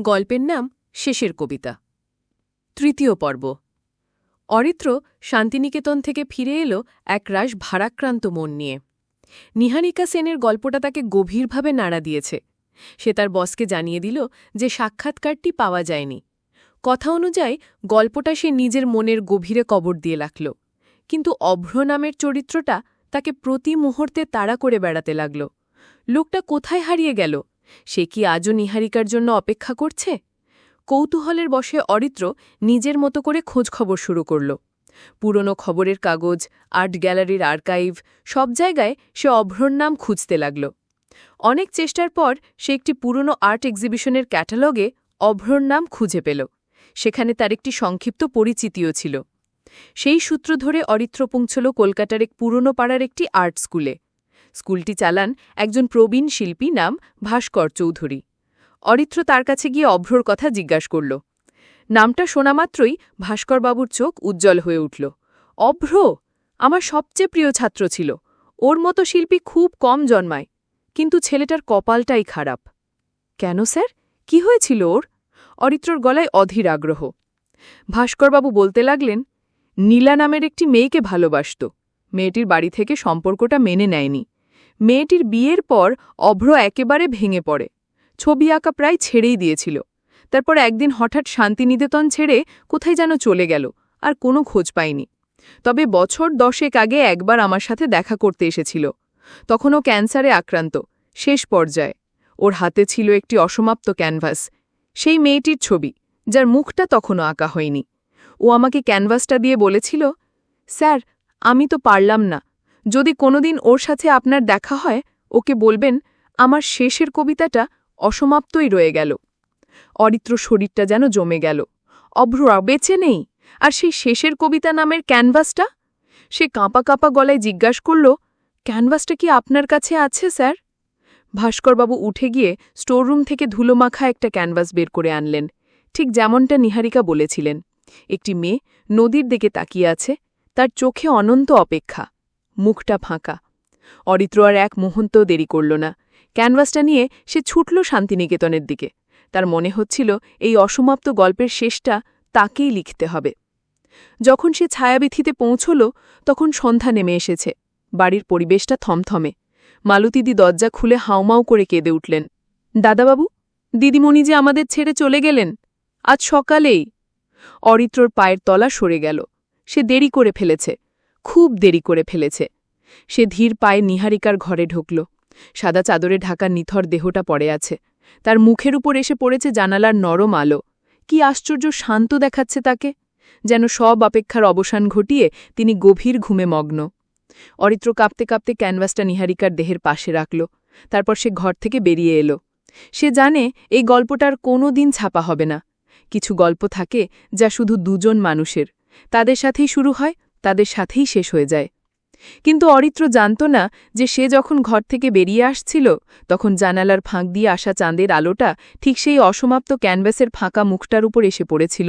গল্পের নাম শেষের কবিতা। তৃতীয় পর্ব। অরিত্র শান্তিনিকেতন থেকে ফিরে এলো একরাশ ভারাক্রান্ত মন নিয়ে। নিহারিকা সেনের গল্পটা তাকে গভীরভাবে নাড়া দিয়েছে। সে তার বসকে জানিয়ে দিল যে সাক্ষাৎকারটি পাওয়া যায়নি। কথা অনুযায়ী গল্পটা সে নিজের মনের গভীরে কবর দিয়ে রাখল। কিন্তু অভ্র নামের চরিত্রটা তাকে প্রতি মুহূর্তে তাড়া করে বেড়াতে লাগল। লোকটা কোথায় হারিয়ে গেল? সে কি আজও নিহারিকার জন্য অপেক্ষা করছে? কৌতূহলের বসে অরিত্র নিজের মতো করে খোঁজখবর শুরু করল। পুরনো খবরের কাগজ, আর্ট গ্যালারির আর্কাইভ, সব জায়গায় সে অভ্রর নাম খুঁজতে লাগল। অনেক চেষ্টার পর সে একটি পুরনো আর্ট এক্সিবিশনের ক্যাটালগে অভ্রর নাম খুঁজে পেল। সেখানে তার একটি সংক্ষিপ্ত পরিচিতিও ছিল। সেই সূত্র ধরে অরিত্র পৌঁছল কলকাতার এক পুরনো পাড়ার একটি আর্ট স্কুলে। স্কুলটি চালান একজন প্রবীণ শিল্পী নাম ভাস্কর চৌধুরী। অরিত্র তার কাছে গিয়ে অভ্রর কথা জিজ্ঞাসা করল। নামটা শোনা মাত্রই ভাস্করবাবুর চোখ উজ্জ্বল হয়ে উঠল। অভ্র, আমার সবচেয়ে প্রিয় ছাত্র ছিল। ওর মতো শিল্পী খুব কম জন্মায়, কিন্তু ছেলেটার কপালটাই খারাপ। কেন স্যার? কি হয়েছিল ওর? অরিত্রর গলায় অধীর আগ্রহ। ভাস্করবাবু বলতে লাগলেন, নীলা নামের একটি মেয়েকে ভালোবাসত। মেয়েটির বাড়ি থেকে সম্পর্কটা মেনে নেয়নি। মেয়েটির বিয়ের পর অভ্র একেবারে ভেঙে পড়ে। ছবি আঁকা প্রায় ছেড়েই দিয়েছিল। তারপর একদিন হঠাৎ শান্তিনিকেতন ছেড়ে কোথায় যেন চলে গেল আর কোনো খোঁজ পায়নি। তবে বছর দশেক আগে একবার আমার সাথে দেখা করতে এসেছিল। তখনও ক্যান্সারে আক্রান্ত, শেষ পর্যায়ে। ওর হাতে ছিল একটি অসমাপ্ত ক্যানভাস, সেই মেয়েটির ছবি, যার মুখটা তখনও আঁকা হয়নি। ও আমাকে ক্যানভাসটা দিয়ে বলেছিল, স্যার, আমি তো পারলাম না। যদি কোনোদিন ওর সাথে আপনার দেখা হয়, ওকে বলবেন, আমার শেষের কবিতাটা অসমাপ্তই রয়ে গেল। অরিত্র শরীরটা যেন জমে গেল। অভ্রা বেঁচে নেই। আর সেই শেষের কবিতা নামের ক্যানভাসটা? সে কাঁপা কাঁপা গলায় জিজ্ঞাস করল, ক্যানভাসটা কি আপনার কাছে আছে, স্যার? ভাস্করবাবু উঠে গিয়ে স্টোররুম থেকে ধুলোমাখা একটা ক্যানভাস বের করে আনলেন। ঠিক যেমনটা নিহারিকা বলেছিলেন। একটি মেয়ে নদীর দিকে তাকিয়ে আছে, তার চোখে অনন্ত অপেক্ষা। মুখটা ফাঁকা। অরিত্র আর এক মুহূর্ত দেরি করল না। ক্যানভাসটা নিয়ে সে ছুটল শান্তিনিকেতনের দিকে। তার মনে হচ্ছিল এই অসমাপ্ত গল্পের শেষটা তাকেই লিখতে হবে। যখন সে ছায়াবিথিতে পৌঁছল, তখন সন্ধ্যা নেমে এসেছে। বাড়ির পরিবেশটা থমথমে। মালতীদি দরজা খুলে হাউমাউ করে কেঁদে উঠলেন। দাদাবাবু, দিদিমণি যে আমাদের ছেড়ে চলে গেলেন, আজ সকালেই। অরিত্রর পায়ের তলা সরে গেল। সে দেরি করে ফেলেছে। খুব দেরি করে ফেলেছে। সে ধীর পায়ে নিহারিকার ঘরে ঢুকল। সাদা চাদরে ঢাকা নিথর দেহটা পড়ে আছে। তার মুখের উপর এসে পড়েছে জানালার নরম আলো। কি আশ্চর্য শান্ত দেখাচ্ছে তাকে, যেন সব অপেক্ষার অবসান ঘটিয়ে তিনি গভীর ঘুমে মগ্ন। অরিত্র কাঁপতে কাঁপতে ক্যানভাসটা নিহারিকার দেহের পাশে রাখল। তারপর সে ঘর থেকে বেরিয়ে এলো। সে জানে এই গল্পটার কোনো দিন ছাপা হবে না। কিছু গল্প থাকে যা শুধু দুজন মানুষের। তাদের সাথেই শুরু হয় তাদের সাথেই শেষ হয়ে যায়। কিন্তু অরিত্র জানত না যে সে যখন ঘর থেকে বেরিয়ে আসছিল, তখন জানালার ফাঁক দিয়ে আসা চাঁদের আলোটা ঠিক সেই অসমাপ্ত ক্যানভাসের ফাঁকা মুখটার উপর এসে পড়েছিল,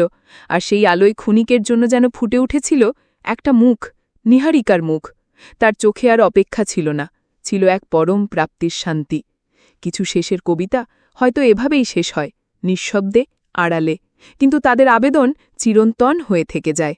আর সেই আলোয় ক্ষণিকের জন্য যেন ফুটে উঠেছিল একটা মুখ, নিহারিকার মুখ। তার চোখে আর অপেক্ষা ছিল না, ছিল এক পরম প্রাপ্তির শান্তি। কিছু শেষের কবিতা হয়তো এভাবেই শেষ হয়, নিঃশব্দে, আড়ালে, কিন্তু তাদের আবেদন চিরন্তন হয়ে থেকে যায়।